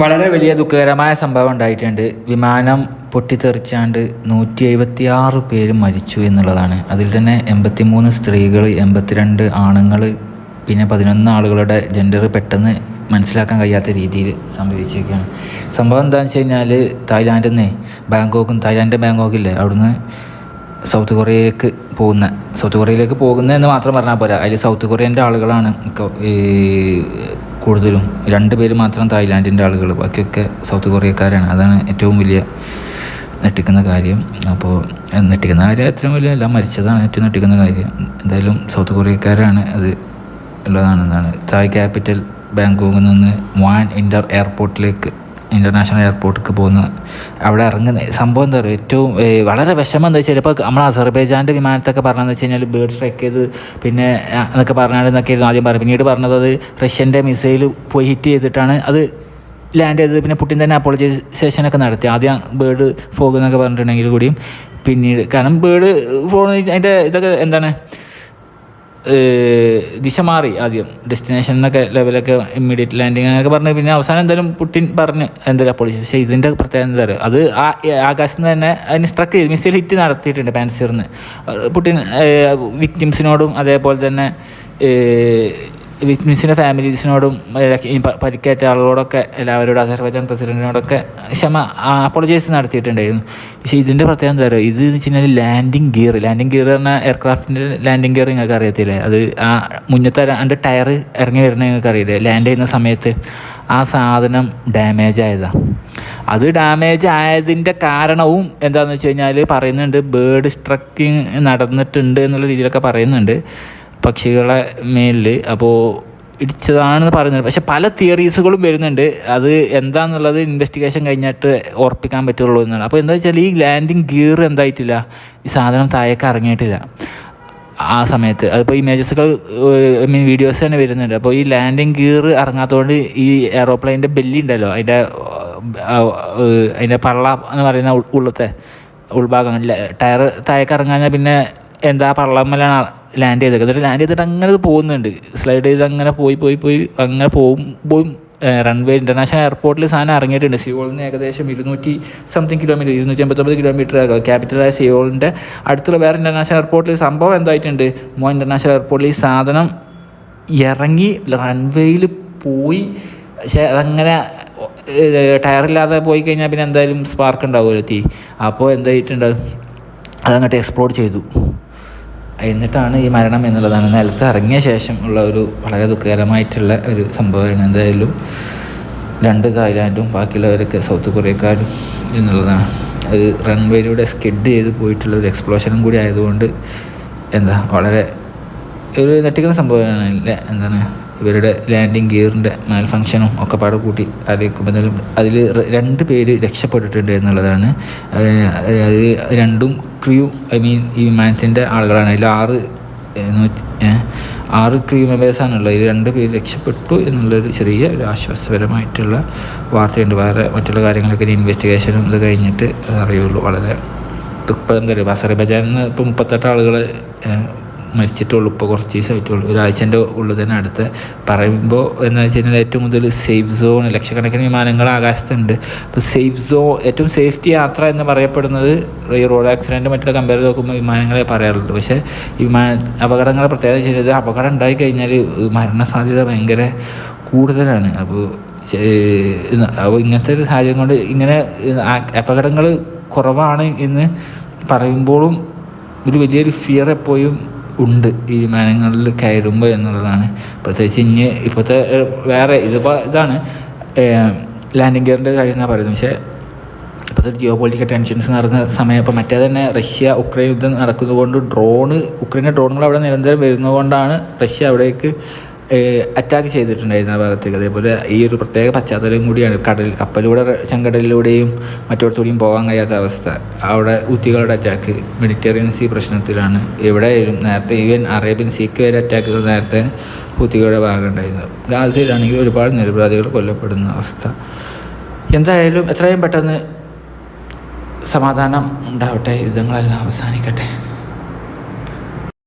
വളരെ വലിയ ദുഃഖകരമായ സംഭവം ഉണ്ടായിട്ടുണ്ട്. വിമാനം പൊട്ടിത്തെറിച്ചാണ്ട് നൂറ്റി എഴുപത്തി ആറ് പേര് മരിച്ചു എന്നുള്ളതാണ്. അതിൽ തന്നെ എൺപത്തി മൂന്ന് സ്ത്രീകൾ എൺപത്തിരണ്ട് ആണുങ്ങൾ പിന്നെ പതിനൊന്ന് ആളുകളുടെ ജെൻഡർ പെട്ടെന്ന് മനസ്സിലാക്കാൻ കഴിയാത്ത രീതിയിൽ സംഭവിച്ചിരിക്കുകയാണ് സംഭവം എന്താണെന്ന് വെച്ച് കഴിഞ്ഞാൽ തായ്ലാൻഡിൽ ബാങ്കോക്കും തായ്ലാൻഡ് ബാങ്കോക്കില്ലേ അവിടുന്ന് സൗത്ത് കൊറിയയിലേക്ക് പോകുന്ന സൗത്ത് കൊറിയയിലേക്ക് പോകുന്ന എന്ന് മാത്രം പറഞ്ഞാൽ പോരാ. അതിൽ സൗത്ത് കൊറിയന്റെ ആളുകളാണ്. ഈ കൂടുതലും രണ്ട് പേര് മാത്രം തായ്ലാൻഡിന്റെ ആളുകൾ ബാക്കിയൊക്കെ സൗത്ത് കൊറിയക്കാരാണ്. അതാണ് ഏറ്റവും വലിയ നെട്ടിക്കുന്ന കാര്യം. അപ്പോൾ നെട്ടിക്കുന്ന കാര്യം ഏറ്റവും വലിയ അല്ല മരിച്ചതാണ് ഏറ്റവും നെട്ടിക്കുന്ന കാര്യം. എന്തായാലും സൗത്ത് കൊറിയക്കാരാണ് അത് ഉള്ളതാണെന്നാണ്. തായ് ക്യാപിറ്റൽ ബാങ്കോങ്ങിൽ നിന്ന് വാൻ ഇന്റർ എയർപോർട്ടിലേക്ക് ഇന്റർനാഷണൽ എയർപോർട്ടിലേക്ക് പോകുന്ന അവിടെ ഇറങ്ങുന്ന സംഭവം എന്താ പറയുക? ഏറ്റവും വളരെ വിഷമം എന്താ വെച്ചാൽ ഇപ്പോൾ നമ്മൾ അസർബൈജാന്റെ വിമാനത്തൊക്കെ പറഞ്ഞതെന്ന് വെച്ച് കഴിഞ്ഞാൽ ബേർഡ് സ്ട്രൈക്ക് ചെയ്ത് പിന്നെ എന്നൊക്കെ പറഞ്ഞാലെന്നൊക്കെയായിരുന്നു ആദ്യം പറഞ്ഞു പിന്നീട് പറഞ്ഞത് അത് റഷ്യന്റെ മിസൈൽ പോയി ഹിറ്റ് ചെയ്തിട്ടാണ് അത് ലാൻഡ് ചെയ്തത്. പിന്നെ പുട്ടിൻ തന്നെ അപ്പോളജൈസേഷനൊക്കെ നടത്തി. ആദ്യം ബേർഡ് ഫോഗ് എന്നൊക്കെ പറഞ്ഞിട്ടുണ്ടെങ്കിൽ കൂടിയും പിന്നീട് കാരണം ബേർഡ് ഫോൺ അതിന്റെ ഇതൊക്കെ എന്താണ്? ദിശ മാറി ആദ്യം ഡെസ്റ്റിനേഷൻ എന്നൊക്കെ ലെവലൊക്കെ ഇമ്മീഡിയറ്റ് ലാൻഡിങ് എന്നൊക്കെ പറഞ്ഞ് പിന്നെ അവസാനം എന്തായാലും പുട്ടിൻ പറഞ്ഞ് എന്തായാലും പോളിസി പക്ഷേ ഇതിന്റെ പ്രത്യേകത എന്താ പറയുക അത് ആ ആകാശത്ത് നിന്ന് തന്നെ അതിന് സ്ട്രക്ക് ചെയ്ത് മിസൈൽ ഹിറ്റ് നടത്തിയിട്ടുണ്ട് പാൻസിറിന് പുട്ടിൻ വിക്ടിംസിനോടും അതേപോലെ തന്നെ വിക്ടിംസിന്റെ ഫാമിലീസിനോടും പരിക്കേറ്റ ആളുകളോടൊക്കെ എല്ലാവരോടും അസർബൈജാൻ പ്രസിഡന്റിനോടൊക്കെ ക്ഷമ അപ്പോളജൈസ് നടത്തിയിട്ടുണ്ടായിരുന്നു. പക്ഷേ ഇതിന്റെ പ്രത്യേകത എന്താ പറയുക ഇത് എന്ന് വെച്ച് കഴിഞ്ഞാൽ ലാൻഡിങ് ഗിയർ ലാൻഡിങ് ഗിയർ പറഞ്ഞാൽ എയർക്രാഫ്റ്റിന്റെ ലാൻഡിങ് ഗിയർ നിങ്ങൾക്ക് അറിയത്തില്ലേ? അത് ആ മുന്നത്തെ രണ്ട് ടയർ ഇറങ്ങി വരുന്നത് നിങ്ങൾക്ക് അറിയില്ലേ? ലാൻഡ് ചെയ്യുന്ന സമയത്ത് ആ സാധനം ഡാമേജ് ആയതാണ് അത് ഡാമേജ് ആയതിന്റെ കാരണവും എന്താണെന്ന് വെച്ച് കഴിഞ്ഞാൽ പറയുന്നുണ്ട് ബേർഡ് സ്ട്രക്കിങ് നടന്നിട്ടുണ്ട് എന്നുള്ള രീതിയിലൊക്കെ പറയുന്നുണ്ട്. പക്ഷികളെ മേലിൽ അപ്പോൾ ഇടിച്ചതാണെന്ന് പറയുന്നത്. പക്ഷെ പല തിയറീസുകളും വരുന്നുണ്ട്. അത് എന്താണെന്നുള്ളത് ഇൻവെസ്റ്റിഗേഷൻ കഴിഞ്ഞിട്ട് ഉറപ്പിക്കാൻ പറ്റുള്ളൂ എന്നാണ്. അപ്പോൾ എന്താ വെച്ചാൽ ഈ ലാൻഡിങ് ഗിയർ എന്തായിട്ടില്ല. ഈ സാധനം താഴേക്ക് ഇറങ്ങിയിട്ടില്ല. ആ സമയത്ത്. അതിപ്പോൾ ഇമേജസുകൾ ഐ മീൻ വീഡിയോസ് തന്നെ വരുന്നുണ്ട്. അപ്പോൾ ഈ ലാൻഡിങ് ഗിയർ ഇറങ്ങാത്തതുകൊണ്ട് ഈ എയറോപ്ലെയിന്റെ ബെല്ലി ഉണ്ടല്ലോ അതിന്റെ അതിന്റെ പള്ള എന്ന് പറയുന്ന ഉള്ളത്തെ ഉൾഭാഗം. ടയർ താഴേക്ക് ഇറങ്ങാഞ്ഞാൽ പിന്നെ എന്താ പള്ളമ്മലാണ് ലാൻഡ് ചെയ്തത് എന്നിട്ട് ലാൻഡ് ചെയ്തിട്ട് അങ്ങനെ പോകുന്നുണ്ട്. സ്ലൈഡ് ചെയ്ത് അങ്ങനെ പോയി പോയി പോയി അങ്ങനെ പോകും റൺവേ ഇന്റർനാഷണൽ എയർപോർട്ടിൽ സാധനം ഇറങ്ങിയിട്ടുണ്ട്. സിയോളിന് ഏകദേശം ഇരുന്നൂറ്റി സംതിങ് കിലോമീറ്റർ ഇരുന്നൂറ്റി അമ്പത്തൊമ്പത് കിലോമീറ്റർ ക്യാപിറ്റലായ സിയോളിന്റെ അടുത്തുള്ള വേറെ ഇന്റർനാഷണൽ എയർപോർട്ടിൽ സംഭവം എന്തായിട്ടുണ്ട്? മോ ഇന്റർനാഷണൽ എയർപോർട്ടിൽ ഈ സാധനം ഇറങ്ങി റൺവേയിൽ പോയി. പക്ഷേ അതങ്ങനെ ടയറില്ലാതെ പോയി കഴിഞ്ഞാൽ പിന്നെ എന്തായാലും സ്പാർക്ക് ഉണ്ടാവുമല്ലോ തീ. അപ്പോൾ എന്തായിട്ടുണ്ട്? അതങ്ങോട്ട് എക്സ്പ്ലോർ ചെയ്തു. എന്നിട്ടാണ് ഈ മരണം എന്നുള്ളതാണ്. നിലത്ത് ഇറങ്ങിയ ശേഷം ഉള്ള ഒരു വളരെ ദുഃഖകരമായിട്ടുള്ള ഒരു സംഭവമാണ്. എന്തായാലും രണ്ട് തായ്ലാൻഡും ബാക്കിയുള്ളവരൊക്കെ സൗത്ത് കൊറിയക്കാരും എന്നുള്ളതാണ്. അത് റൺവേയിലൂടെ സ്കിഡ് ചെയ്ത് പോയിട്ടുള്ള ഒരു എക്സ്പ്ലോഷനും കൂടി ആയതുകൊണ്ട് എന്താ വളരെ ഒരു നെട്ടിക്കുന്ന സംഭവമാണ്. എന്താണ് ഇവരുടെ ലാൻഡിങ് ഗിയറിന്റെ മാൽ ഫങ്ഷനും ഒക്കെ പാടെ കൂട്ടി ആലോചിക്കുമ്പോൾ അതിൽ രണ്ട് പേര് രക്ഷപ്പെട്ടിട്ടുണ്ട് എന്നുള്ളതാണ്. അത് രണ്ടും ക്രൂ ഐ മീൻ ഈ വിമാനത്തിന്റെ ആളുകളാണ്. അതിൽ ആറ് ആറ് ക്രൂ മെമ്പേഴ്സാണുള്ളത് ഇതിൽ രണ്ട് പേര് രക്ഷപ്പെട്ടു എന്നുള്ളൊരു ചെറിയ ഒരു ആശ്വാസപരമായിട്ടുള്ള വാർത്തയുണ്ട്. വേറെ മറ്റുള്ള കാര്യങ്ങളൊക്കെ ഇനി ഇൻവെസ്റ്റിഗേഷനും ഇത് കഴിഞ്ഞിട്ട് അറിയുള്ളൂ വളരെ ദുഃഖം തരും അസർബൈജാനിൽ നിന്ന് ഇപ്പോൾ മുപ്പത്തെട്ട് ആളുകൾ മരിച്ചിട്ടുള്ളൂ. ഇപ്പോൾ കുറച്ച് ദിവസമായിട്ടുള്ളൂ. ഒരാഴ്ചന്റെ ഉള്ളിൽ തന്നെ അടുത്ത്. പറയുമ്പോൾ എന്ന് വെച്ച് കഴിഞ്ഞാൽ ഏറ്റവും കൂടുതൽ സേഫ് സോൺ ലക്ഷക്കണക്കിന് വിമാനങ്ങൾ ആകാശത്തുണ്ട്. അപ്പോൾ സേഫ് സോൺ ഏറ്റവും സേഫ്റ്റി യാത്ര എന്ന് പറയപ്പെടുന്നത് ഈ റോഡ് ആക്സിഡന്റ് മറ്റുള്ള കമ്പയർ നോക്കുമ്പോൾ വിമാനങ്ങളെ പറയാറുള്ളൂ പക്ഷേ വിമാന അപകടങ്ങളെ പ്രത്യേകത ചെയ്യുന്നത് അപകടം ഉണ്ടായി കഴിഞ്ഞാൽ മരണസാധ്യത ഭയങ്കര കൂടുതലാണ്. അപ്പോൾ അപ്പോൾ ഇങ്ങനത്തെ ഒരു സാഹചര്യം കൊണ്ട് ഇങ്ങനെ അപകടങ്ങൾ കുറവാണ് എന്ന് പറയുമ്പോഴും ഒരു വലിയൊരു ഫിയർ എപ്പോഴും ഉണ്ട് ഈ വിമാനങ്ങളിൽ കയറുമ്പോൾ എന്നുള്ളതാണ്. പ്രത്യേകിച്ച് ഇനി ഇപ്പോഴത്തെ വേറെ ഇതിപ്പോൾ ഇതാണ്. ലാൻഡിങ് ഗിയറിന്റെ കാര്യം എന്നാണ് പറയുന്നത്. പക്ഷേ ഇപ്പോഴത്തെ ജിയോ പൊളിറ്റിക്കൽ ടെൻഷൻസ് നടന്ന സമയം ഇപ്പോൾ മറ്റേ തന്നെ റഷ്യ ഉക്രൈൻ യുദ്ധം നടക്കുന്നതുകൊണ്ട് ഡ്രോണ് ഉക്രൈന്റെ ഡ്രോണുകൾ അവിടെ നിരന്തരം വരുന്നതുകൊണ്ടാണ് റഷ്യ അവിടേക്ക് അറ്റാക്ക് ചെയ്തിട്ടുണ്ടായിരുന്ന ഭാഗത്തേക്ക്. അതേപോലെ ഈ ഒരു പ്രത്യേക പശ്ചാത്തലം കൂടിയാണ്. കടൽ കപ്പലിലൂടെ ചെങ്കടലിലൂടെയും മറ്റോടത്തൂടെയും പോകാൻ കഴിയാത്ത അവസ്ഥ. അവിടെ ഊത്തികളുടെ അറ്റാക്ക് മെഡിറ്ററേനിയൻ സീ പ്രശ്നത്തിലാണ്. എവിടെയായാലും നേരത്തെ ഈവൻ അറേബ്യൻ സീക്ക് വരെ അറ്റാക്കുകൾ നേരത്തെ ഹൂത്തികളുടെ ഭാഗമുണ്ടായിരുന്നു ഗാസയിലാണെങ്കിൽ ഒരുപാട് നിരപരാധികൾ കൊല്ലപ്പെടുന്ന അവസ്ഥ. എന്തായാലും എത്രയും പെട്ടെന്ന് സമാധാനം ഉണ്ടാവട്ടെ. യുദ്ധങ്ങളെല്ലാം അവസാനിക്കട്ടെ.